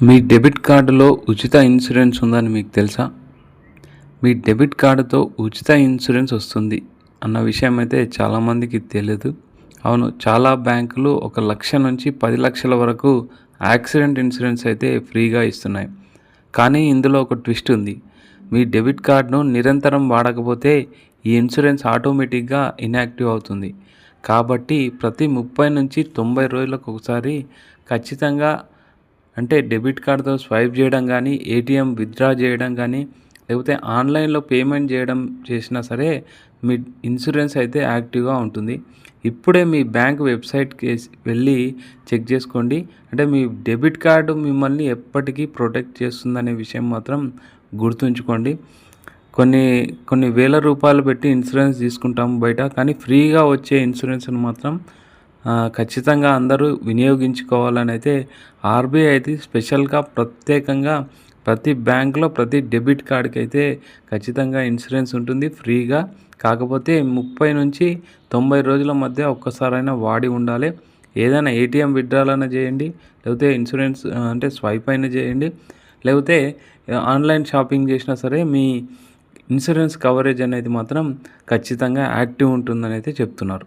మీ debit కార్డులో ఉచిత insurance ఉందని మీకు తెలుసా? మీ డెబిట్ కార్డుతో ఉచిత ఇన్సూరెన్స్ వస్తుంది అన్న విషయం అయితే చాలామందికి తెలియదు అవును చాలా బ్యాంకులు ఒక లక్ష నుంచి పది లక్షల వరకు యాక్సిడెంట్ ఇన్సూరెన్స్ అయితే ఫ్రీగా ఇస్తున్నాయి. కానీ ఇందులో ఒక ట్విస్ట్ ఉంది. మీ డెబిట్ కార్డును నిరంతరం వాడకపోతే ఈ ఇన్సూరెన్స్ ఆటోమేటిక్గా ఇన్యాక్టివ్ అవుతుంది. కాబట్టి ప్రతి ముప్పై నుంచి తొంభై రోజులకు ఒకసారి ఖచ్చితంగా అంటే డెబిట్ కార్డ్తో స్వైప్ చేయడం కానీ ఏటీఎం విత్డ్రా చేయడం కానీ లేకపోతే ఆన్లైన్లో పేమెంట్ చేయడం చేసినా సరే మీ ఇన్సూరెన్స్ అయితే యాక్టివ్గా ఉంటుంది. ఇప్పుడే మీ బ్యాంక్ వెబ్సైట్కి వెళ్ళి చెక్ చేసుకోండి. అంటే మీ డెబిట్ కార్డు మిమ్మల్ని ఎప్పటికీ ప్రొటెక్ట్ చేస్తుందనే విషయం మాత్రం గుర్తుంచుకోండి. కొన్ని కొన్ని వేల రూపాయలు పెట్టి ఇన్సూరెన్స్ తీసుకుంటాము బయట కానీ ఫ్రీగా వచ్చే ఇన్సూరెన్స్ని మాత్రం ఖచ్చితంగా అందరూ వినియోగించుకోవాలని అయితే ఆర్బీఐ అయితే స్పెషల్గా ప్రత్యేకంగా ప్రతి బ్యాంక్లో ప్రతి డెబిట్ కార్డ్కి అయితే ఖచ్చితంగా ఇన్సూరెన్స్ ఉంటుంది ఫ్రీగా. కాకపోతే ముప్పై నుంచి తొంభై రోజుల మధ్య ఒక్కసారైనా వాడి ఉండాలి. ఏదైనా ఏటీఎం విత్డ్రాలైనా చేయండి లేకపోతే ఇన్సూరెన్స్ అంటే స్వైప్ అయినా చేయండి లేకపోతే ఆన్లైన్ షాపింగ్ చేసినా సరే మీ ఇన్సూరెన్స్ కవరేజ్ అనేది మాత్రం ఖచ్చితంగా యాక్టివ్ ఉంటుందని అయితే చెప్తున్నారు.